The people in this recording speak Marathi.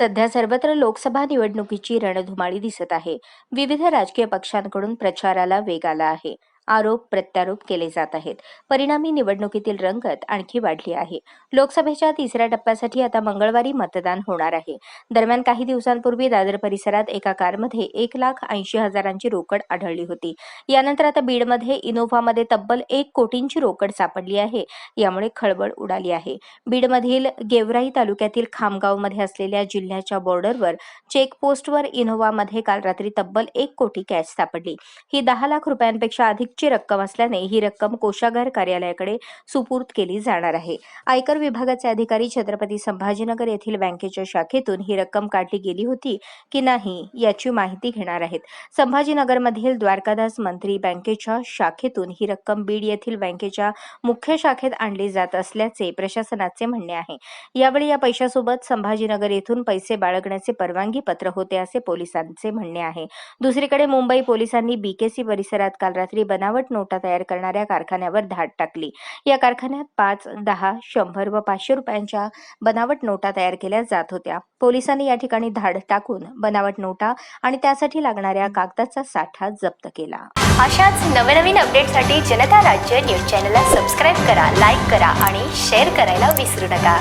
सध्या सर्वत्र लोकसभा निवडणुकीची रणधुमाळी दिसत आहे. विविध राजकीय पक्षांकडून प्रचाराला वेग आला आहे. आरोप प्रत्यारोप केले जात आहेत. परिणामी निवडणुकीतील रंगत आणखी वाढली आहे. लोकसभेच्या तिसऱ्या टप्प्यासाठी आता मंगळवारी मतदान होणार आहे. दरम्यान काही दिवसांपूर्वी दादर परिसरात एका कारमध्ये एक लाख ऐंशी हजारांची रोकड आढळली होती. यानंतर आता बीडमध्ये इनोव्हामध्ये तब्बल एक कोटींची रोकड सापडली आहे. यामुळे खळबळ उडाली आहे. बीडमधील गेवराई तालुक्यातील खामगावमध्ये असलेल्या जिल्ह्याच्या बॉर्डरवर चेकपोस्टवर इनोव्हामध्ये काल रात्री तब्बल एक कोटी कॅश सापडली. ही दहा लाख रुपयांपेक्षा अधिकची रक्कम असल्याने ही रक्कम कोषागार कार्यालयाकडे सुपूर्द केली जाणार आहे. आयकर विभागाचे अधिकारी छत्रपती संभाजीनगर येथील बँकेच्या शाखेतून ही रक्कम काढली गेली होती की नाही याची माहिती घेणार आहेत. संभाजीनगरमधील द्वारकादास मंत्री बँकेच्या शाखेतून ही रक्कम बीड येथील बँकेच्या मुख्य शाखेत आणली जात असल्याचे प्रशासनाचे म्हणणे आहे. यावेळी या पैशासोबत संभाजीनगर येथून पैसे बाळगण्याचे परवानगी पत्र होते असे पोलिसांचे म्हणणे आहे. दुसरीकडे मुंबई पोलिसांनी बीकेसी परिसरात काल रात्री बंद बनावट नोटा तयार करणाऱ्या कारखान्यावर धाड टाकली. या कारखान्यात पाच दहा शंभर व पाचशे रुपयांच्या बनावट नोटा तयार केल्या जात होत्या. पोलिसांनी या ठिकाणी धाड टाकून बनावट नोटा आणि त्यासाठी लागणाऱ्या कागदाचा साठा जप्त केला. अशाच नवनवीन अपडेटसाठी जनता राज्य न्यूज चॅनलला सबस्क्राईब करा लाईक करा आणि शेअर करायला विसरू नका.